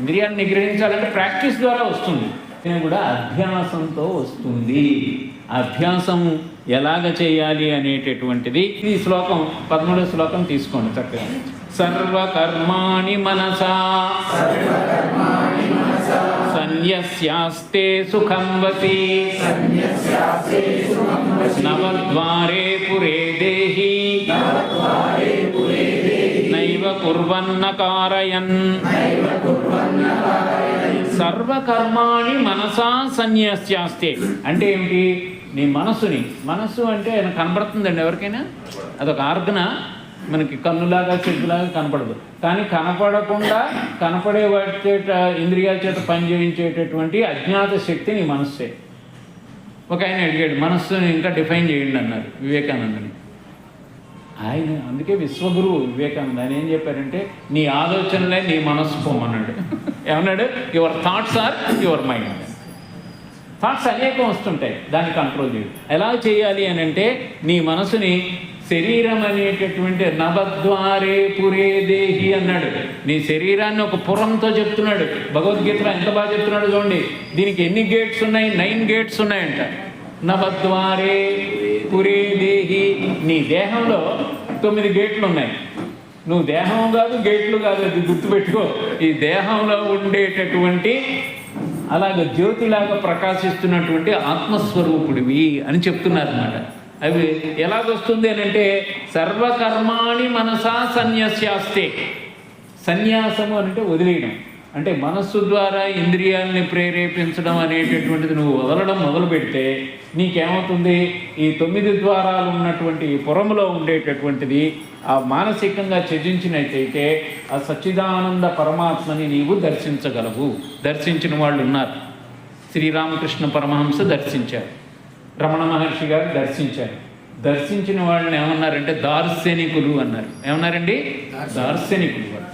ఇంద్రియాన్ని నిగ్రహించాలంటే practice ద్వారా వస్తుంది. నేను కూడా అభ్యాసంతో వస్తుంది. అభ్యాసం ఎలాగ చేయాలి అనేటటువంటిది ఈ శ్లోకం పదమూడో శ్లోకం తీసుకోండి చక్కగా. సర్వకర్మాణి మనసా. సన్యస్యాస్తే సుఖం వసి నవద్వారే పురే దేహి. కుర్వన్న కారయన్ సర్వకర్మాణి మనసా సన్యాస్యాస్తే అంటే ఏమిటి? నీ మనసుని. మనస్సు అంటే ఆయన కనబడుతుందండి ఎవరికైనా? అదొక ఆర్గన. మనకి కన్నులాగా చెట్టులాగా కనపడదు. కానీ కనపడకుండా కనపడే వాటి చేత ఇంద్రియాల చేత పనిచేయించేటటువంటి అజ్ఞాత శక్తి నీ మనస్సే. ఒక ఆయన అడిగాడు మనస్సుని ఇంకా డిఫైన్ చేయండి అన్నారు వివేకానందని. ఆయన అందుకే విశ్వగురువు వివేకానంద. ఆయన ఏం చెప్పారంటే నీ ఆలోచనలే నీ మనస్సు పొమ్మన్నాడు ఏమన్నాడు? Your thoughts or your mind thoughts అనేకం వస్తుంటాయి దాన్ని కంట్రోల్ చేయడు. ఎలా చేయాలి అని అంటే నీ మనసుని శరీరం అనేటటువంటి నవద్వారే పురే దేహి అన్నాడు. నీ శరీరాన్ని ఒక పురంతో చెప్తున్నాడు. భగవద్గీతలో ఎంత బాగా చెప్తున్నాడు చూడండి. దీనికి ఎన్ని గేట్స్ ఉన్నాయి? నైన్ గేట్స్ ఉన్నాయంట. నవద్వారే పురే దేహి. నీ దేహంలో తొమ్మిది గేట్లు ఉన్నాయి. నువ్వు దేహం కాదు గేట్లు కాదు అది గుర్తుపెట్టుకో. ఈ దేహంలో ఉండేటటువంటి అలాగ జ్యోతిలాగా ప్రకాశిస్తున్నటువంటి ఆత్మస్వరూపుడివి అని చెప్తున్నారు అనమాట అవి ఎలాగొస్తుంది అని అంటే సర్వకర్మాణి మనసా సన్యస్యాస్తే. సన్యాసము అంటే వదిలేయడం. అంటే మనస్సు ద్వారా ఇంద్రియాలని ప్రేరేపించడం అనేటటువంటిది నువ్వు వదలడం మొదలు పెడితే నీకేమవుతుంది? ఈ తొమ్మిది ద్వారాలు ఉన్నటువంటి ఈ పురములో ఉండేటటువంటిది ఆ మానసికంగా త్యజించినట్టయితే ఆ సచ్చిదానంద పరమాత్మని నీవు దర్శించగలవు. దర్శించిన వాళ్ళు ఉన్నారు. శ్రీరామకృష్ణ పరమహంస దర్శించారు. రమణ మహర్షి గారు దర్శించారు. దర్శించిన వాళ్ళని ఏమన్నారంటే దార్శనికులు అన్నారు. ఏమన్నారండి? దార్శనికులు వాళ్ళు.